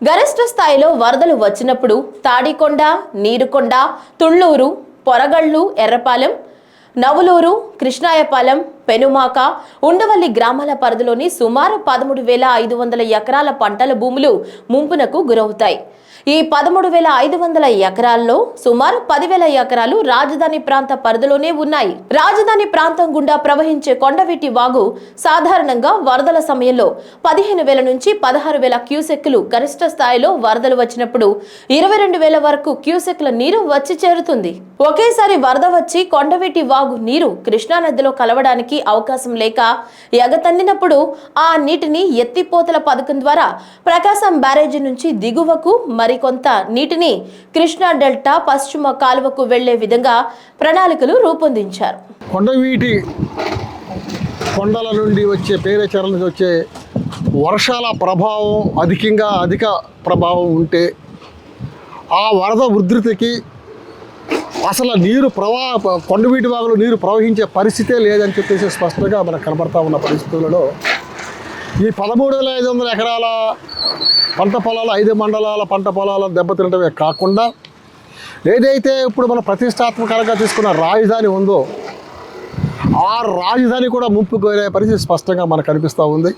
గరిష్ట స్థాయిలో వరదలు వచ్చినప్పుడు తాడికొండ నీరుకొండ తుళ్ళూరు పొరగళ్ళు ఎర్రపాలెం నవులూరు కృష్ణాయపాలెం పెనుమాక ఉండవల్లి గ్రామాల పరిధిలోని సుమారు పదమూడు వేల ఐదు వందల ఎకరాల పంటల భూములు ముంపునకు గురవుతాయి. ఈ పదమూడు వేల ఐదు వందల ఎకరాల్లో సుమారు పదివేల ఎకరాలు రాజధాని ప్రాంత పరిధిలోనే ఉన్నాయి. రాజధాని ప్రాంతం గుండా ప్రవహించే కొండవీటి వాగు సాధారణంగా వరదల సమయంలో పదిహేను వేల నుంచి పదహారు వేల క్యూసెక్లు గరిష్ట స్థాయిలో వరదలు వచ్చినప్పుడు ఇరవై రెండు వేల వరకు క్యూసెక్ల నీరు వచ్చి చేరుతుంది. ఒకేసారి వరద వచ్చి కొండవీటి వాగు నీరు కృష్ణానదిలో కలవడానికి అవకాశం లేక ఎగతన్నినప్పుడు ఆ నీటిని ఎత్తిపోతల పథకం ద్వారా ప్రకాశం బ్యారేజీ నుంచి దిగువకు మరికొంత నీటిని కృష్ణా డెల్టా పశ్చిమ కాలువకు వెళ్ళే విధంగా ప్రణాళికలు రూపొందించారు. కొండవీటి కొండల నుండి వచ్చే పేరేచర్ల నుంచి వచ్చే వర్షాల ప్రభావం అధికంగా అధిక ప్రభావం ఉంటే ఆ వరద ఉధృతికి అసలు నీరు ప్రవాహ కొండవీటి వాగులో నీరు ప్రవహించే పరిస్థితే లేదని చెప్పేసి స్పష్టంగా మనకు కనబడతా ఉన్న పరిస్థితులలో ఈ పదమూడు వేల ఐదు వందల ఎకరాల పంట పొలాలు ఐదు మండలాల పంట పొలాల దెబ్బతినటమే కాకుండా ఏదైతే ఇప్పుడు మనం ప్రతిష్టాత్మకంగా తీసుకున్న రాజధాని ఉందో ఆ రాజధాని కూడా ముంపుకు వెళ్ళే పరిస్థితి స్పష్టంగా మనకు కనిపిస్తూ ఉంది.